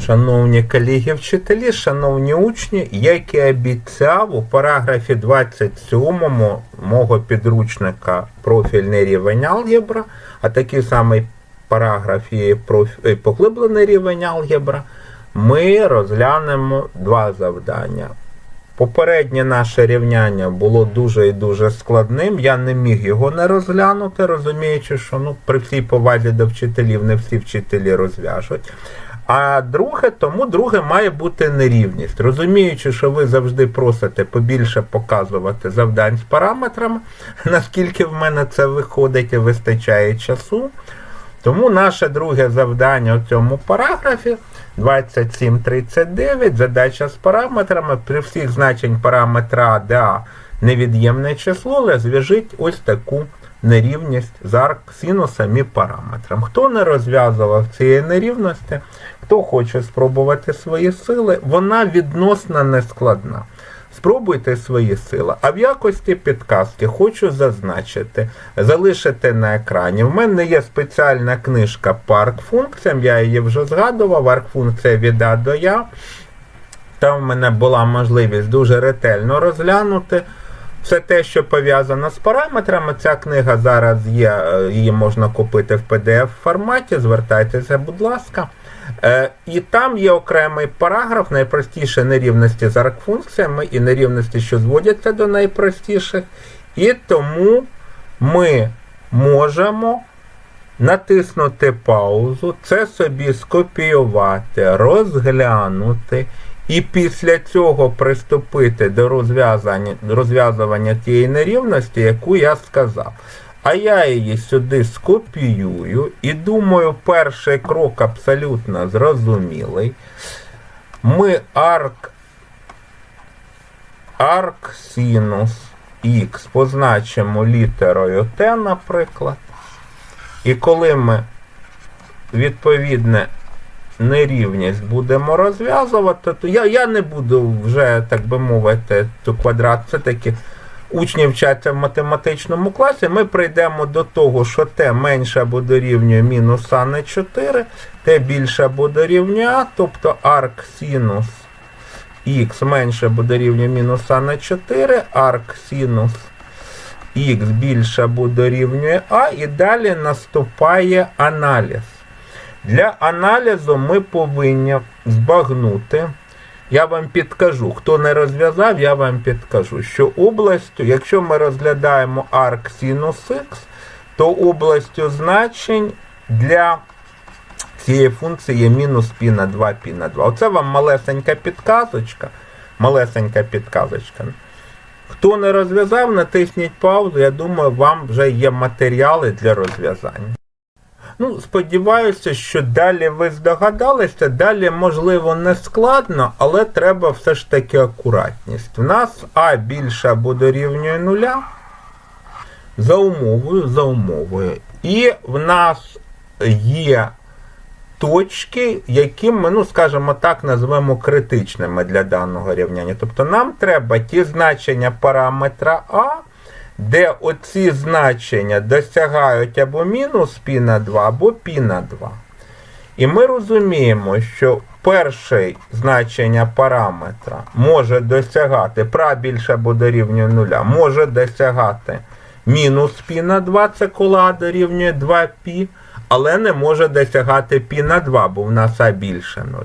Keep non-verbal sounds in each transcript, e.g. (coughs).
Шановні колеги вчителі, шановні учні, як і обіцяв, у параграфі 27 мого підручника профільний рівень алгебра, а такий самий параграф є поглиблений рівень алгебра, ми розглянемо два завдання. Попереднє наше рівняння було дуже і дуже складним. Я не міг його не розглянути, розуміючи, що ну, при всій повазі до вчителів не всі вчителі розв'яжуть. А друге, тому друге має бути нерівність. Розуміючи, що ви завжди просите побільше показувати завдань з параметрами, (laughs) наскільки в мене це виходить і вистачає часу. Тому наше друге завдання у цьому параграфі 2739, задача з параметрами. При всіх значень параметра А, невід'ємне число, але зв'яжіть ось таку нерівність з арк синусом і параметром. Хто не розв'язував цієї нерівності, хто хоче спробувати свої сили, вона відносно нескладна. Спробуйте свої сили. А в якості підказки хочу зазначити, залишити на екрані. В мене є спеціальна книжка по арк-функціям, я її вже згадував, арк-функція від А до Я. Там в мене була можливість дуже ретельно розглянути все те, що пов'язано з параметрами. Ця книга зараз є, е, її можна купити в PDF форматі. Звертайтеся, будь ласка. Е, І там є окремий параграф, найпростіше нерівності з аркфункціями і нерівності, що зводяться до найпростіших. І тому ми можемо натиснути паузу, це собі скопіювати, розглянути. І після цього приступити до розв'язання, розв'язування тієї нерівності, яку я сказав. А я її сюди скопіюю і думаю, перший крок абсолютно зрозумілий. Ми арк, арк синус х позначимо літерою Т, наприклад. І коли ми відповідне нерівність будемо розв'язувати, то я, я не буду вже, так би мовити, ту квадрат, це таки учні вчаться в математичному класі, ми прийдемо до того, що t менше або дорівнює мінус а на 4, t більше або дорівнює а, тобто арк синус х менше або дорівнює мінус а на 4, арк синус х більше або дорівнює а, і далі наступає аналіз. Для аналізу ми повинні збагнути. Я вам підкажу, хто не розв'язав, я вам підкажу, що областю, якщо ми розглядаємо арк синус х, то областю значень для цієї функції є мінус пі на 2 пі на 2. Оце вам малесенька підказочка. Малесенька підказочка. Хто не розв'язав, натисніть паузу. Я думаю, вам вже є матеріали для розв'язання. Ну, сподіваюся, що далі ви здогадалися, далі, можливо, не складно, але треба все ж таки акуратність. В нас А більше або дорівнює нуля. За умовою, за умовою. І в нас є точки, які ми, ну, скажімо так, назвемо критичними для даного рівняння. Тобто нам треба ті значення параметра А де оці значення досягають або мінус π на 2, або π на 2. І ми розуміємо, що перше значення параметра може досягати пра більше або дорівнює 0, може досягати мінус π на 2, це коли А дорівнює 2π, але не може досягати π на 2, бо в нас А більше 0.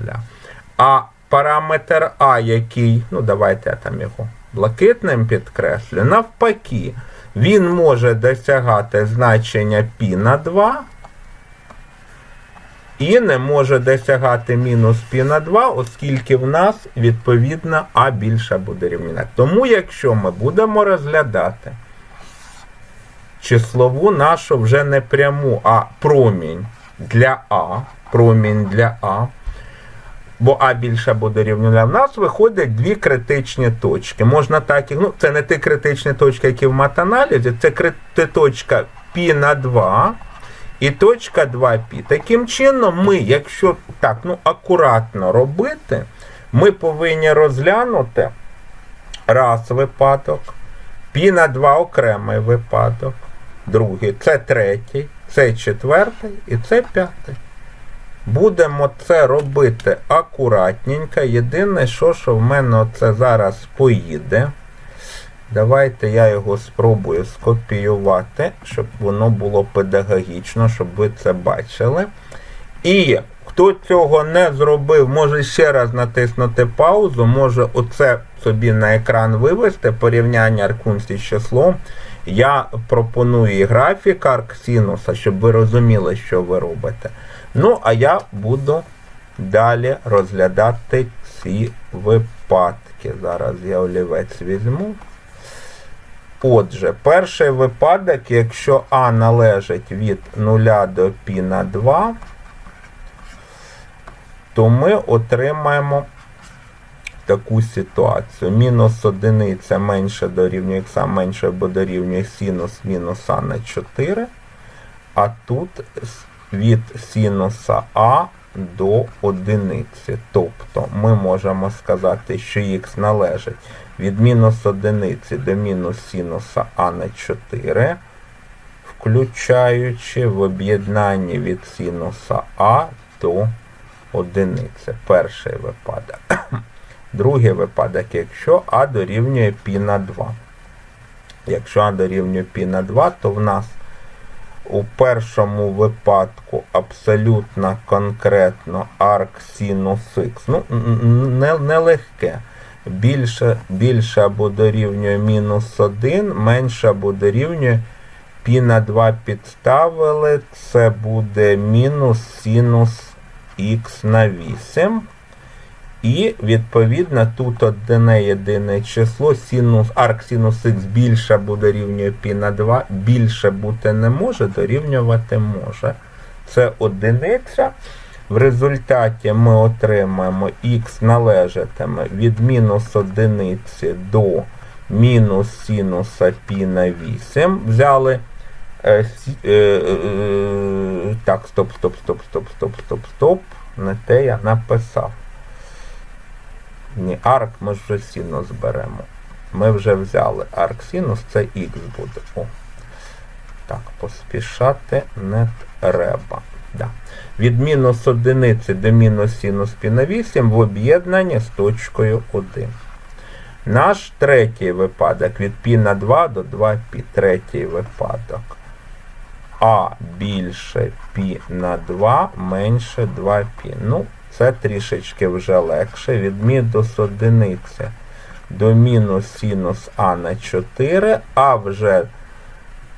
А параметр А, який, ну давайте я там його блакитним підкреслю, навпаки, він може досягати значення π на 2 і не може досягати мінус π на 2, оскільки в нас, відповідно, А більше буде рівняти. Тому, якщо ми будемо розглядати числову нашу вже не пряму, а промінь для А, промінь для А, бо А більше буде дорівнює. В нас виходять дві критичні точки. Можна так і ну, це не ті критичні точки, які в матаналізі, це крит... точка π на 2 і точка 2 π Таким чином, ми, якщо так ну, акуратно робити, ми повинні розглянути раз випадок, пі на 2 окремий випадок, другий, це третій, це четвертий і це п'ятий. Будемо це робити акуратненько. Єдине, що, що в мене це зараз поїде. Давайте я його спробую скопіювати, щоб воно було педагогічно, щоб ви це бачили. І хто цього не зробив, може ще раз натиснути паузу, може оце собі на екран вивести порівняння аркунсті з числом. Я пропоную і графік арксінуса, щоб ви розуміли, що ви робите. Ну, а я буду далі розглядати ці випадки. Зараз я олівець візьму. Отже, перший випадок, якщо А належить від 0 до π на 2, то ми отримаємо таку ситуацію. Мінус одиниця менше дорівнює х менше або дорівнює синус мінус А на 4. А тут від синуса А до одиниці. Тобто ми можемо сказати, що х належить від мінус одиниці до мінус синуса А на 4, включаючи в об'єднанні від синуса А до одиниці. Перший випадок. (coughs) Другий випадок, якщо А дорівнює π на 2. Якщо А дорівнює π на 2, то в нас у першому випадку абсолютно конкретно арк синус х. Ну, н- н- не. Більше, більше або дорівнює мінус 1, менше або дорівнює π на 2 підставили, це буде мінус синус х на 8. І відповідно тут одне єдине число синус, арк синус х більше або дорівнює π на 2, більше бути не може, дорівнювати може. Це одиниця. В результаті ми отримаємо х належатиме від мінус одиниці до мінус синуса π на 8. Взяли. Е, е, е, так, стоп, стоп, стоп, стоп, стоп, стоп, стоп. Не те я написав. Ні, арк ми вже синус беремо. Ми вже взяли арк синус, це х буде. О. Так, поспішати не треба. Да. Від мінус одиниці до мінус синус пі на 8 в об'єднанні з точкою 1. Наш третій випадок від пі на 2 до 2 пі. Третій випадок. А більше пі на 2 менше 2 пі. Ну, це трішечки вже легше. Від мінус одиниці до мінус синус А на 4, а вже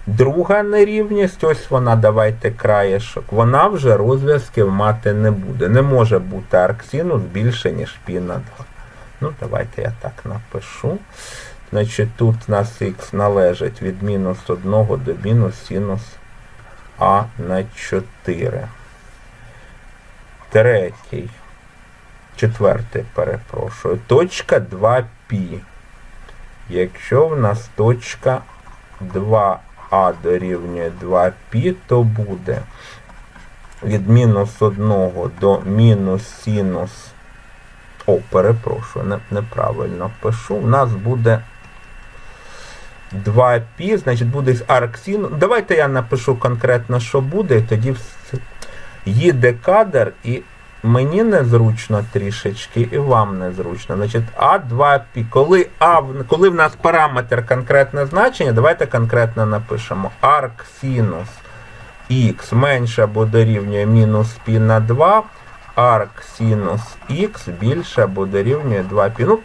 друга нерівність, ось вона, давайте краєшок, вона вже розв'язків мати не буде. Не може бути арксинус більше, ніж π на 2. Ну, давайте я так напишу. Значить, тут у нас х належить від мінус 1 до мінус синус А на 4 Третій. Четвертий, перепрошую. Точка 2π. Якщо в нас точка 2а дорівнює 2π, то буде від мінус 1 до мінус синус. О, перепрошую, не, неправильно пишу. У нас буде 2π, значить буде арксін. Давайте я напишу конкретно, що буде, і тоді все. їде кадр, і мені незручно трішечки, і вам незручно. Значить, А2Пі. Коли а, коли в нас параметр конкретне значення, давайте конкретно напишемо. Арксінус Х менше або дорівнює мінус пі на 2. Арксінус Х більше або дорівнює 2 π Ну,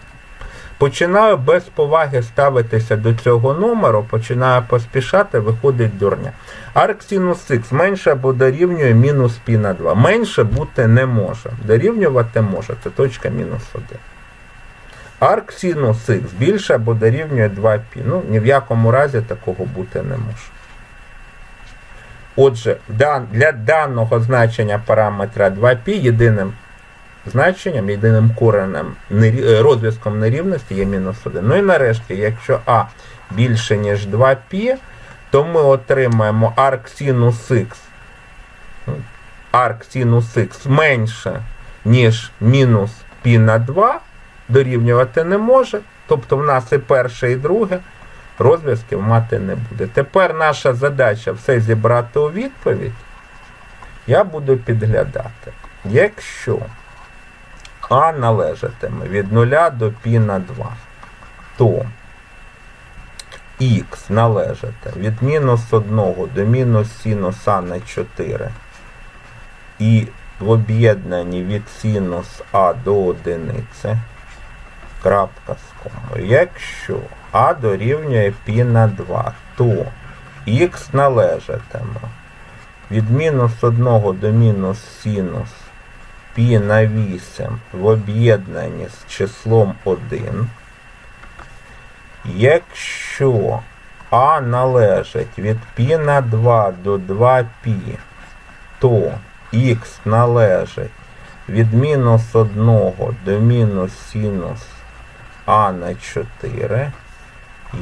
Починаю без поваги ставитися до цього номеру, починаю поспішати, виходить дурня. Арксинус Х менше або дорівнює мінус пі на 2. Менше бути не може. Дорівнювати може. Це точка мінус 1. Арксинус Х більше або дорівнює 2 пі. Ну, ні в якому разі такого бути не може. Отже, для даного значення параметра 2π єдиним значенням, єдиним коренем е, розв'язком нерівності є мінус 1. Ну і нарешті, якщо А більше, ніж 2π, то ми отримаємо арк синус х. Арк синус х менше, ніж мінус π на 2, дорівнювати не може. Тобто в нас і перше, і друге розв'язків мати не буде. Тепер наша задача все зібрати у відповідь. Я буду підглядати. Якщо А належатиме від 0 до π на 2, то х належати від мінус 1 до мінус синус а на 4 і в об'єднанні від синус а до одиниці, крапка з комою. Якщо а дорівнює π на 2, то х належатиме від мінус 1 до мінус синус π на 8 в об'єднанні з числом 1. Якщо А належить від π на 2 до 2π, то х належить від мінус 1 до мінус синус а на 4.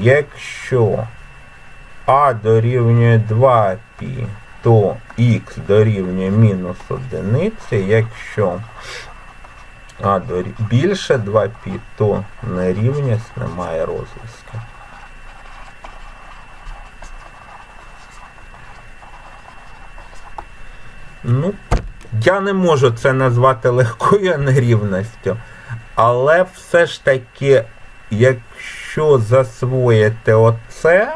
Якщо а дорівнює 2π, то х дорівнює мінус 1. Якщо а більше 2π, то нерівність немає розв'язку. Ну, я не можу це назвати легкою нерівністю, але все ж таки, якщо засвоїти оце,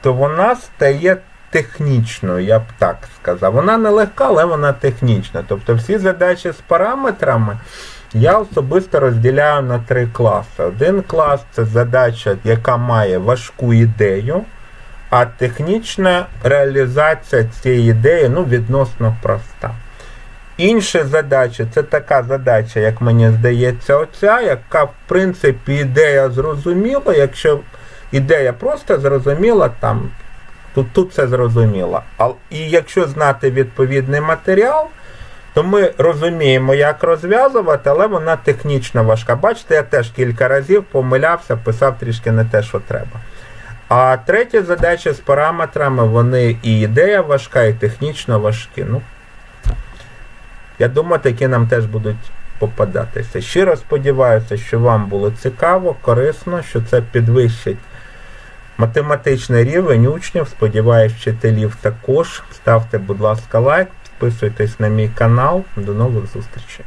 то вона стає технічною, я б так сказав. Вона не легка, але вона технічна. Тобто всі задачі з параметрами я особисто розділяю на три класи. Один клас це задача, яка має важку ідею, а технічна реалізація цієї ідеї ну, відносно проста. Інша задача це така задача, як мені здається, оця, яка, в принципі, ідея зрозуміла. Якщо ідея просто зрозуміла, там, тут, тут все зрозуміло. І якщо знати відповідний матеріал, то ми розуміємо, як розв'язувати, але вона технічно важка. Бачите, я теж кілька разів помилявся, писав трішки не те, що треба. А третя задача з параметрами, вони і ідея важка, і технічно важкі. Ну, я думаю, такі нам теж будуть попадатися. Щиро сподіваюся, що вам було цікаво, корисно, що це підвищить математичний рівень учнів. Сподіваюсь, вчителів також. Ставте, будь ласка, лайк, підписуйтесь на мій канал. До нових зустрічей.